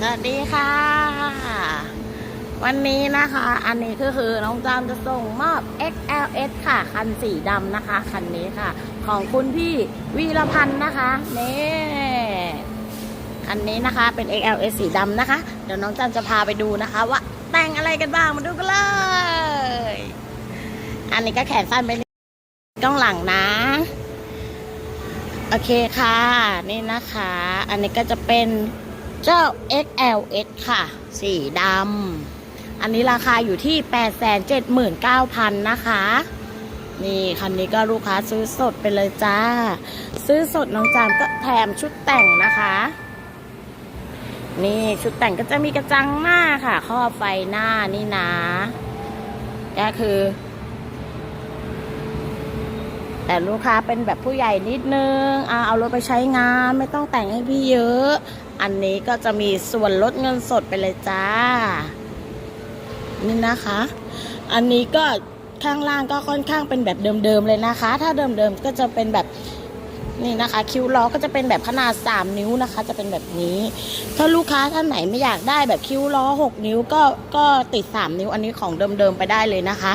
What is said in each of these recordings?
สวัสดีค่ะ วันนี้นะคะ อันนี้ก็คือน้องจามจะส่งมอบ XLS ค่ะ คันสีดำนะคะ คันนี้ค่ะ ของคุณพี่วีรพันธ์นะคะนี่อันนี้นะคะเป็น XLS สีดำนะคะ เดี๋ยวน้องจามจะพาไปดูนะคะ ว่าแต่งอะไรกันบ้างมาดูกันเลย อันนี้ก็แขนสั้นไปนกล้องหลังนะโอเคค่ะ นี่นะคะ อันนี้ก็จะเป็น เจ้า XLS ค่ะ สีดำ อันนี้ราคาอยู่ที่ 879,000 นะคะ นี่คันนี้ก็ลูกค้าซื้อสดไปเลยจ้า ซื้อสดน้องจามก็แถมชุดแต่งนะคะ นี่ชุดแต่งก็จะมีกระจังหน้าค่ะครอบไฟหน้านี่นะ ก็คือ แต่ลูกค้าเป็นแบบผู้ใหญ่นิดนึงอ่าเอารถไปใช้งานไม่ต้องแต่งให้พี่เยอะ อันนี้ก็จะมีส่วนลดเงินสดไปเลยจ้า นี่นะคะ อันนี้ก็ข้างล่างก็ค่อนข้างเป็นแบบเดิมๆเลยนะคะ ถ้าเดิมๆก็จะเป็นแบบนี่นะคะ คิ้วล้อก็จะเป็นแบบขนาด 3 นิ้วนะคะ จะเป็นแบบนี้ ถ้าลูกค้าท่านไหนไม่อยากได้แบบคิ้วล้อ 6 นิ้วก็ก็ติด 3 นิ้วอันนี้ของเดิมๆไปได้เลยนะคะ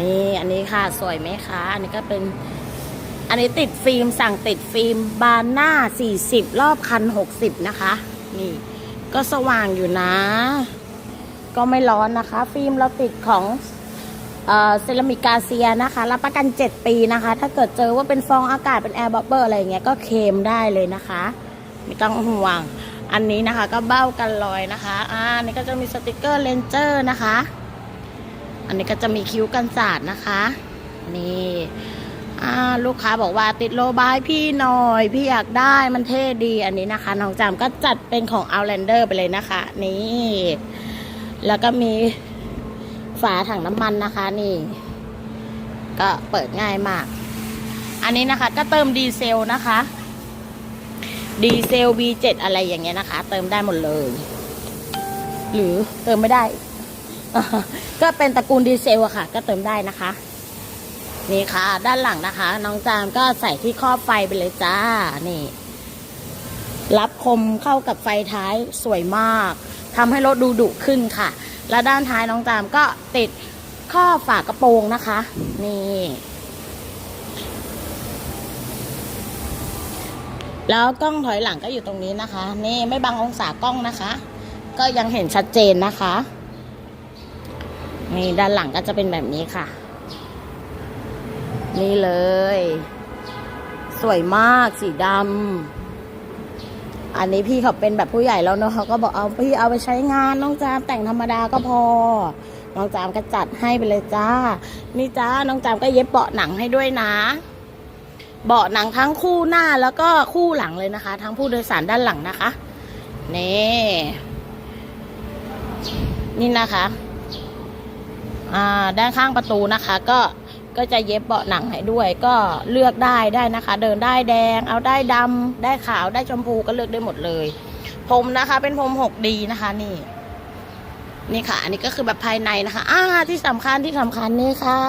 นี่อันนี้ค่ะสวยไหมคะ อันนี้ก็เป็น อันนี้ติดฟิล์มสั่งติดฟิล์มบานหน้า 40 รอบคัน 60 นะคะ นี่ ก็สว่างอยู่นะ ก็ไม่ร้อนนะคะ ฟิล์มเราติดของเซรามิกกาเซียนะคะ รับประกัน 7 ปีนะคะ ถ้าเกิดเจอว่าเป็นฟองอากาศเป็นแอร์บับเบิลอะไรเงี้ยก็เคลมได้เลยนะคะ ไม่ต้องห่วง อันนี้นะคะก็เบ้ากันรอยนะคะ อ่าอันนี้ก็จะมีสติกเกอร์เลนเจอร์นะคะ อันนี้ก็จะมีคิ้วกันศาสตร์นะคะ นี่ลูกค้าบอกว่าติดโลบายพี่หน่อย พี่อยากได้มันเท่ดีอันนี้นะคะ น้องจามก็จัดเป็นของ Outlander ไปเลยนะคะ นี่ แล้วก็มีฝาถังน้ำมันนะคะ นี่ ก็เปิดง่ายมาก อันนี้นะคะ ก็เติมดีเซลนะคะ ดีเซล V7 อะไรอย่างเงี้ยนะคะ เติมได้หมดเลย หรือเติมไม่ได้ ก็เป็นตระกูลดีเซลอะค่ะ ก็เติมได้นะคะ นี่ค่ะ ด้านหลังนะคะ น้องจามก็ใส่ที่ครอบไฟไปเลยจ้า นี่ รับคมเข้ากับไฟท้ายสวยมากทำให้รถดูดุขึ้นค่ะ และด้านท้ายน้องจามก็ติดข้อบฝากระโปรงนะคะ นี่แล้วกล้องถอยหลังก็อยู่ตรงนี้นะคะ นี่ไม่บังองศากล้องนะคะ ก็ยังเห็นชัดเจนนะคะ นี่ด้านหลังก็จะเป็นแบบนี้ค่ะ นี่เลย สวยมากสีดำอันนี้พี่เขาเป็นแบบผู้ใหญ่แล้วเนอะเขาก็บอกเอาพี่เอาไปใช้งานน้องจามแต่งธรรมดาก็พอ น้องจามก็จัดให้ไปเลยจ้า นี่จ้าน้องจามก็เย็บเบาะหนังให้ด้วยนะเบาะหนังทั้งคู่หน้าแล้วก็คู่หลังเลยนะคะ ทั้งผู้โดยสารด้านหลังนะคะนี่นี่นะคะ ด้านข้างประตูนะคะก็ก็จะเย็บเบาะหนังให้ด้วย ก็เลือกได้ได้นะคะ เดินได้แดง เอาได้ดำได้ขาวได้ชมพูก็เลือกได้หมดเลยผมนะคะ เป็นผมหกดีนะคะ นี่ นี่ค่ะ อันนี้ก็คือแบบภายในนะคะอ่าที่สำคัญที่สำคัญนี่ค่ะ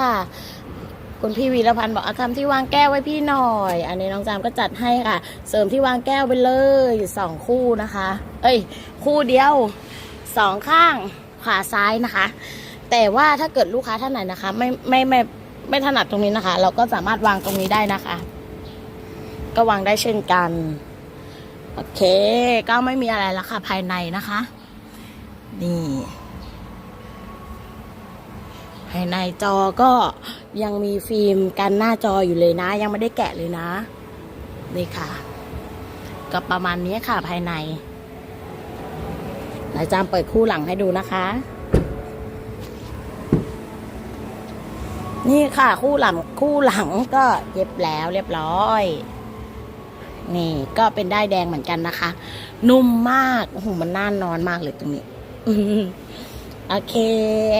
คุณพี่วีรพันธ์บอกเอาทำที่วางแก้วไว้พี่หน่อย อันนี้น้องจามก็จัดให้ค่ะ เสริมที่วางแก้วไปเลยสองคู่นะคะ เอ้ย คู่เดียวสองข้างขวาซ้ายนะคะ แต่ว่าถ้าเกิดลูกค้าท่านไหนนะคะ ไม่ไม่ไม่ไม่ถนัดตรงนี้นะคะ เราก็สามารถวางตรงนี้ได้นะคะ ก็วางได้เช่นกัน โอเค ก็ไม่มีอะไรแล้วค่ะ ภายในนะคะ นี่ ภายในจอก็ยังมีฟิล์มกันหน้าจออยู่เลยนะ ยังไม่ได้แกะเลยนะนี่ค่ะ ก็ประมาณนี้ค่ะภายในนายจามเปิดคู่หลังให้ดูนะคะ นี่ค่ะ คู่หลังคู่หลังก็เย็บแล้วเรียบร้อย นี่ก็เป็นได้แดงเหมือนกันนะคะ นุ่มมากโอ้โหมันน่านนอนมากเลยตรงนี้โอเค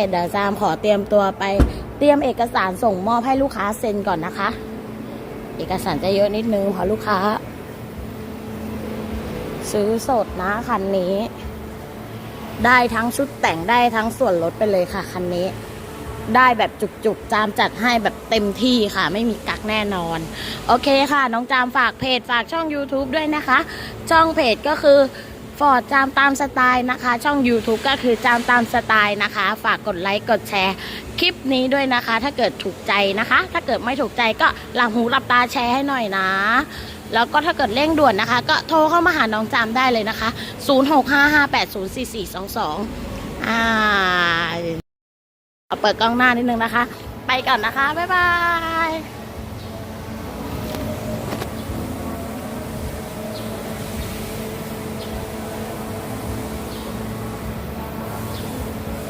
เดี๋ยวจามขอเตรียมตัวไป เตรียมเอกสารส่งมอบให้ลูกค้าเซ็นก่อนนะคะ เอกสารจะเยอะนิดนึงเพราะลูกค้า ซื้อสดนะคันนี้ ได้ทั้งชุดแต่งได้ทั้งส่วนลดไปเลยค่ะคันนี้ ได้แบบจุกๆ จามจัดให้แบบเต็มที่ค่ะ ไม่มีกักแน่นอน โอเคค่ะ น้องจามฝากเพจฝากช่อง YouTube ด้วยนะคะ ช่องเพจก็คือฟอร์ดจามตามสไตล์นะคะ ช่อง YouTube ก็คือจามตามสไตล์นะคะ ฝากกดไลค์กดแชร์คลิปนี้ด้วยนะคะ ถ้าเกิดถูกใจนะคะ ถ้าเกิดไม่ถูกใจก็หลังหูหลับตาแชร์ให้หน่อยนะ แล้วก็ถ้าเกิดเร่งด่วนนะคะ ก็โทรเข้ามาหาน้องจามได้เลยนะคะ 0655804422อ่า เอาเปิดกล้องหน้านิดนึงนะคะ ไปก่อนนะคะ บ๊ายบาย